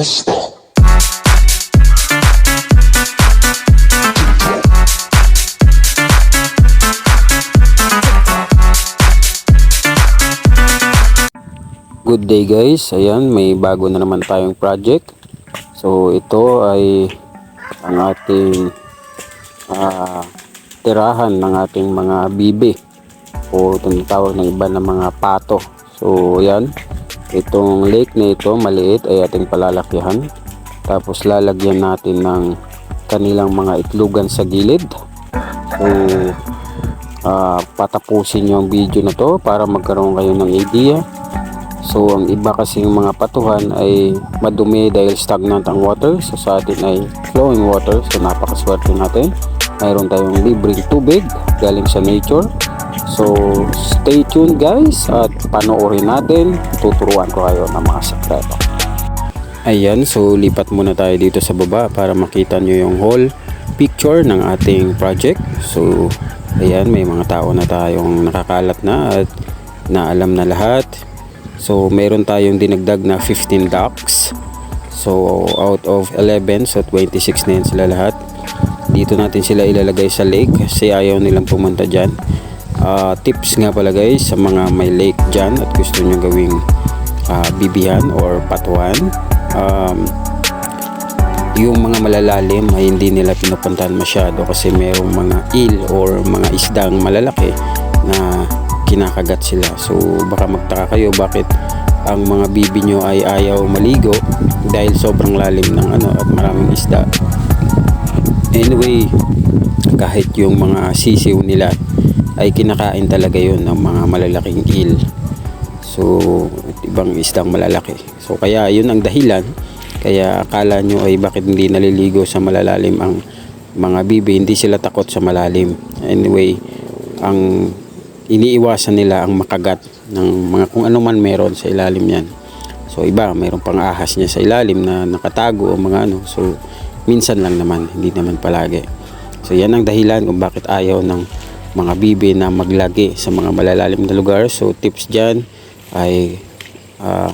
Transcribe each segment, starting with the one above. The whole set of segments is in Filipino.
Good day guys, ayan may bago na naman tayong project. So ito ay ang ating ah, tirahan ng ating mga bibi O tinatawag ng iba ng mga pato. So ayan, itong lake na ito maliit ay ating palalakihan Tapos lalagyan natin ng kanilang mga itlugan sa gilid So ah, patapusin nyo ang video na to para magkaroon kayo ng idea So ang iba kasing mga patuhan ay madumi dahil stagnant ang water. So sa atin ay flowing water. So napakaswerte natin. Mayroon tayong libreng tubig galing sa nature. So stay tuned guys at panoorin natin. Tuturuan ko kayo ng mga sekreto. Ayan, so lipat muna tayo dito sa baba para makita nyo yung whole picture ng ating project. So ayan, may mga tao na tayong nakakalat na at naalam na lahat. So, meron tayong dinagdag na 15 ducks. So, out of 11, so 26 na yan sila lahat. Dito natin sila ilalagay sa lake kasi ayaw nilang pumunta dyan. Ah, tips nga pala guys sa mga may lake dyan at gusto nyo gawing ah, bibihan or patuan. Um, yung mga malalalim ay hindi nila pinupuntahan masyado kasi merong mga eel or mga isdang malalaki na kinakagat sila. So baka magtaka kayo bakit ang mga bibi nyo ay ayaw maligo dahil sobrang lalim ng ano at maraming isda. Anyway, kahit yung mga sisiw nila ay kinakain talaga yun ng mga malalaking eel. So, ibang isdang malalaki. So, kaya yun ang dahilan. Kaya akala nyo ay bakit hindi naliligo sa malalalim ang mga bibi. Hindi sila takot sa malalim. Anyway, ang iniiwasan nila ang makagat ng mga kung ano man meron sa ilalim yan. So iba, mayroon pang ahas niya sa ilalim na nakatago o mga ano. So minsan lang naman, hindi naman palagi. So yan ang dahilan kung bakit ayaw ng mga bibi na maglagi sa mga malalalim na lugar. So tips dyan ay ah,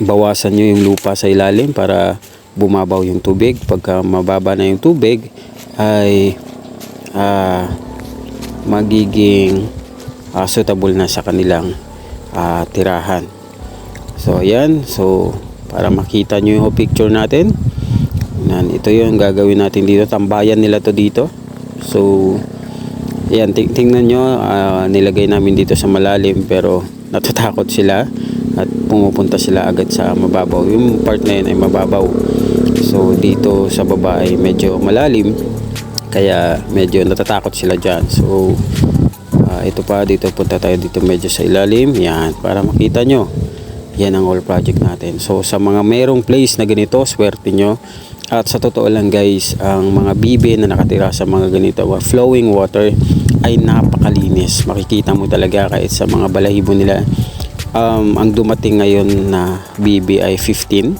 bawasan nyo yung lupa sa ilalim para bumabaw yung tubig. Pagka mababa na yung tubig ay ah, magiging uh, suitable na sa kanilang uh, tirahan. So ayan, so para makita nyo yung picture natin. Yan, ito yung gagawin natin dito. Tambayan nila to dito. So ayan, ting tingnan nyo, uh, nilagay namin dito sa malalim pero natatakot sila at pumupunta sila agad sa mababaw. Yung part na yun ay mababaw. So dito sa baba ay medyo malalim kaya medyo natatakot sila dyan. So Ah, ito pa dito punta tayo dito medyo sa ilalim yan para makita nyo yan ang whole project natin so sa mga merong place na ganito swerte nyo at sa totoo lang guys ang mga bibe na nakatira sa mga ganito flowing water ay napakalinis. Makikita mo talaga kahit sa mga balahibo nila. Um, ang dumating ngayon na bibe ay 15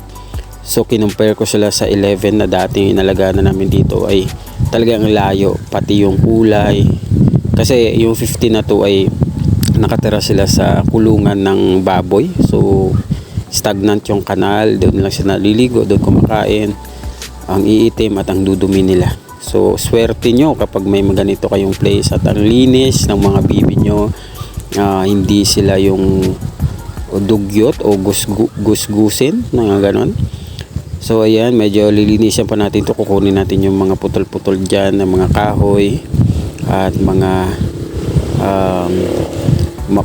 so kinumpare ko sila sa 11 na dating inalagaan na namin dito ay talagang layo pati yung kulay. Kasi yung 15 na to ay nakatira sila sa kulungan ng baboy. So stagnant yung kanal, doon lang sila naliligo, doon kumakain. Ang iitim at ang dudumi nila. So swerte nyo kapag may ganito kayong place at ang linis ng mga bibi nyo. Uh, hindi sila yung dugyot o gusgusin, mga ganon. So ayan, medyo lilinisan pa natin to Kukunin natin yung mga putol-putol dyan ng mga kahoy at mga um,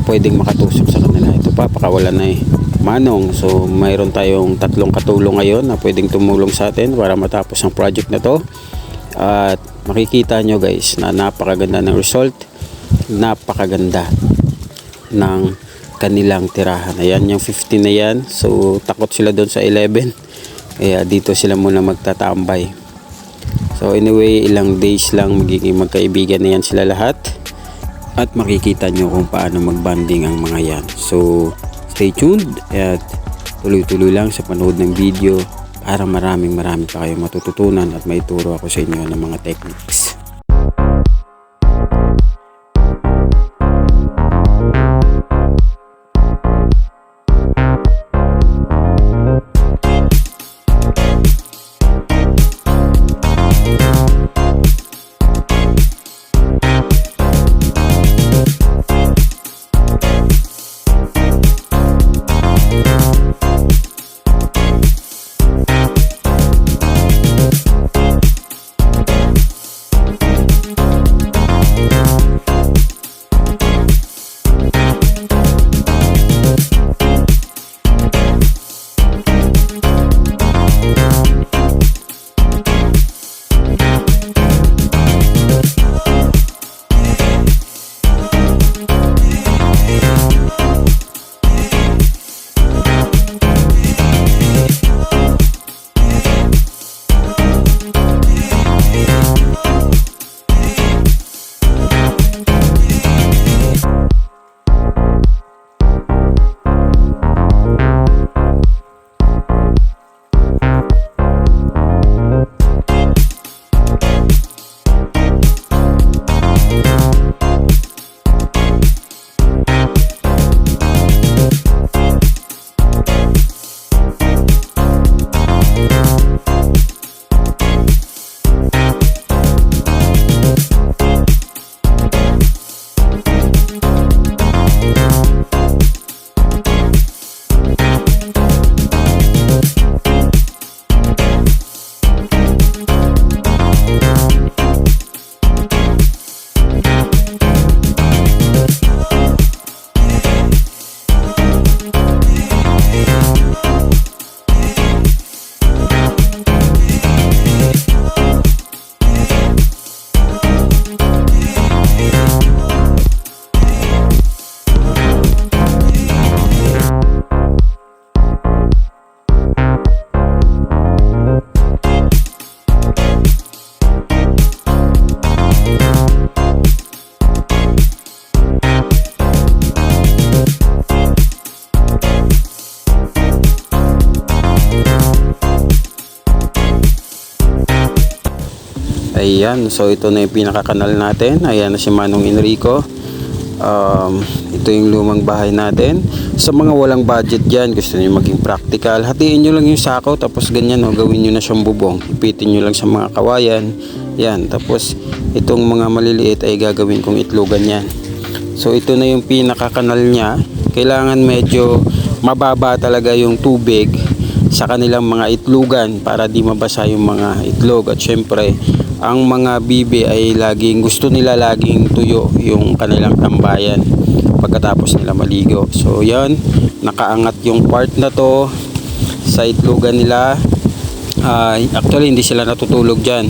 pwedeng makatusok sa kanila ito pa pakawala na eh manong. So mayroon tayong tatlong katulong ngayon na pwedeng tumulong sa atin para matapos ang project na to. At makikita nyo guys na napakaganda ng result. Napakaganda ng kanilang tirahan. Ayan yung 15 na yan. So takot sila doon sa 11 kaya dito sila muna magtatambay. So anyway, ilang days lang magiging magkaibigan na yan sila lahat. At makikita nyo kung paano magbanding ang mga yan. So stay tuned at tuloy-tuloy lang sa panood ng video para maraming maraming pa kayo matututunan at may turo ako sa inyo ng mga techniques. Ayan, so ito na yung pinaka-kanal natin. Ayan na si Manong Enrico. Um, ito yung lumang bahay natin. Sa mga walang budget dyan, gusto niyo maging practical, hatiin nyo lang yung sako, tapos ganyan, no, gawin nyo na siyang bubong. Ipitin nyo lang sa mga kawayan. Yan, tapos itong mga maliliit ay gagawin kong itlogan yan. So ito na yung pinaka-kanal niya. Kailangan medyo mababa talaga yung tubig sa kanilang mga itlogan para di mabasa yung mga itlog at syempre ang mga bibi ay laging gusto nila laging tuyo yung kanilang tambayan pagkatapos nila maligo. So yan nakaangat yung part na to sa itlogan nila. Ah, actually hindi sila natutulog dyan.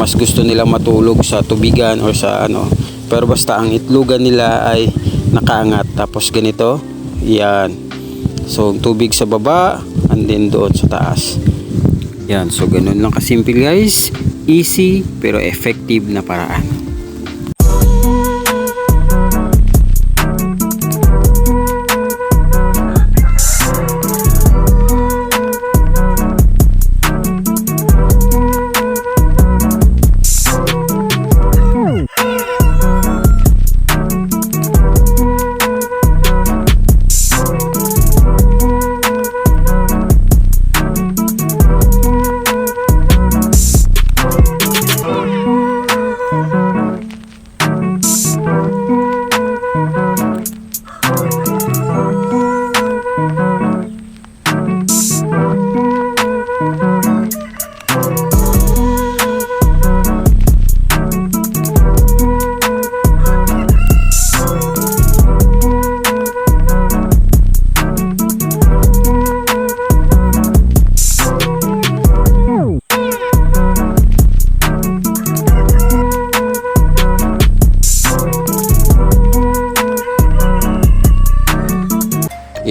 Mas gusto nila matulog sa tubigan or sa ano. Pero basta ang itlogan nila ay nakaangat. Tapos ganito yan. So tubig sa baba and then doon sa taas. Yan so ganun lang kasimple guys easy pero effective na paraan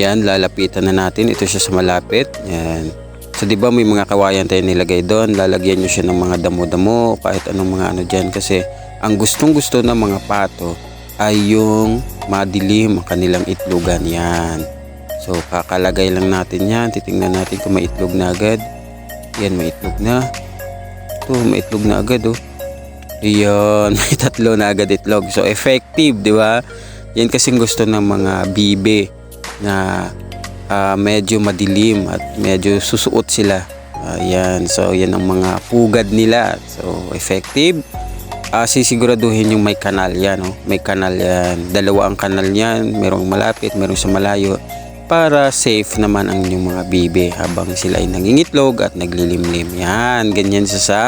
Yan, lalapitan na natin. Ito siya sa malapit. Yan. So, di ba may mga kawayan tayo nilagay doon. Lalagyan nyo siya ng mga damo-damo, kahit anong mga ano dyan. Kasi, ang gustong-gusto ng mga pato ay yung madilim ang kanilang itlogan. Yan. So, kakalagay lang natin yan. Titingnan natin kung may itlog na agad. Yan, may itlog na. Ito, may itlog na agad, oh. Yan, may tatlo na agad itlog. So, effective, di ba? Yan kasing gusto ng mga bibe na ah, medyo madilim at medyo susuot sila. Ayan, so yan ang mga pugad nila. So effective. Ah, sisiguraduhin yung may kanal yan. Oh. May kanal yan. Dalawa ang kanal yan. Merong malapit, merong sa malayo. Para safe naman ang inyong mga bibe habang sila ay nangingitlog at naglilimlim. Yan, ganyan sa sa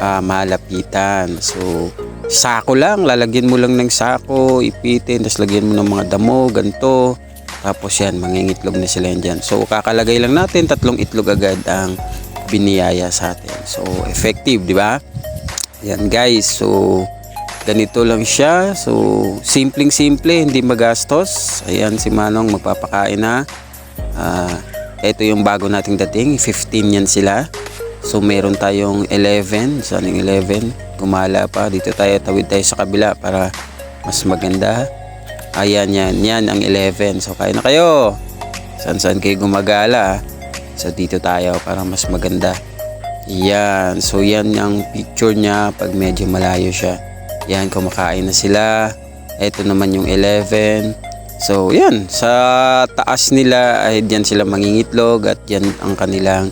ah, malapitan. So, sako lang, lalagyan mo lang ng sako, ipitin, tapos lagyan mo ng mga damo, ganito. Tapos yan, mangingitlog na sila yan dyan. So, kakalagay lang natin, tatlong itlog agad ang biniyaya sa atin. So, effective, di ba? Yan guys, so ganito lang siya. So, simpleng-simple, hindi magastos. Ayan si Manong magpapakain na. Ah, ito yung bago nating dating, 15 yan sila. So, meron tayong 11. Saan yung 11? Gumala pa. Dito tayo, tawid tayo sa kabila para mas maganda. Ayan yan, yan ang 11. So kayo na kayo. San saan kayo gumagala. So dito tayo para mas maganda. Yan, so yan ang picture niya pag medyo malayo siya. Yan, kumakain na sila. Ito naman yung 11. So yan, sa taas nila ay diyan sila mangingitlog at yan ang kanilang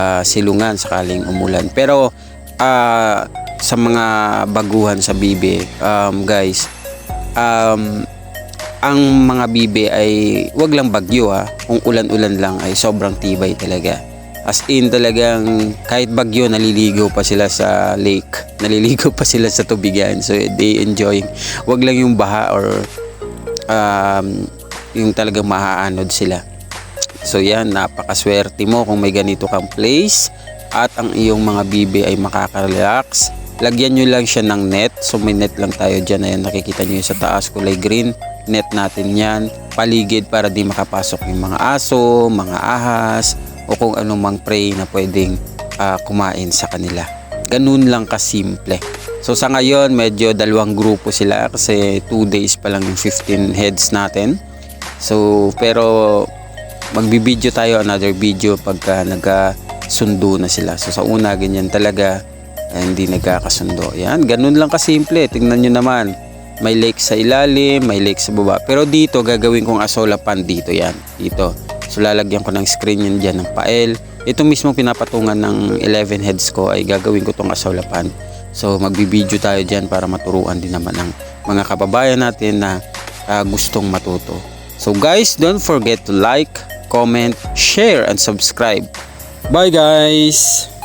ah, silungan sakaling umulan. Pero ah, sa mga baguhan sa bibi, um, guys, um, ang mga bibe ay wag lang bagyo ha. Kung ulan-ulan lang ay sobrang tibay talaga. As in talagang kahit bagyo naliligo pa sila sa lake. Naliligo pa sila sa tubigan. So they enjoying. Wag lang yung baha or um, yung talagang maaanod sila. So yan, napakaswerte mo kung may ganito kang place at ang iyong mga bibe ay makaka-relax. Lagyan nyo lang siya ng net. So may net lang tayo dyan. Ayan, nakikita nyo sa taas kulay green. Net natin yan. Paligid para di makapasok yung mga aso, mga ahas, o kung anumang prey na pwedeng ah, kumain sa kanila. Ganun lang kasimple. So sa ngayon, medyo dalawang grupo sila kasi 2 days pa lang yung 15 heads natin. So, pero magbibideo tayo another video pagka nagkasundo na sila. So sa una ganyan talaga Kaya hindi nagkakasundo. Yan, ganun lang kasimple. Tingnan nyo naman. May lake sa ilalim, may lake sa baba. Pero dito, gagawin kong asola pan dito yan. Dito. So lalagyan ko ng screen yan dyan ng pael. Ito mismo pinapatungan ng 11 heads ko ay gagawin ko tong asola pan. So magbibideo tayo dyan para maturuan din naman ng mga kababayan natin na ah, gustong matuto. So guys, don't forget to like, comment, share, and subscribe. Bye guys!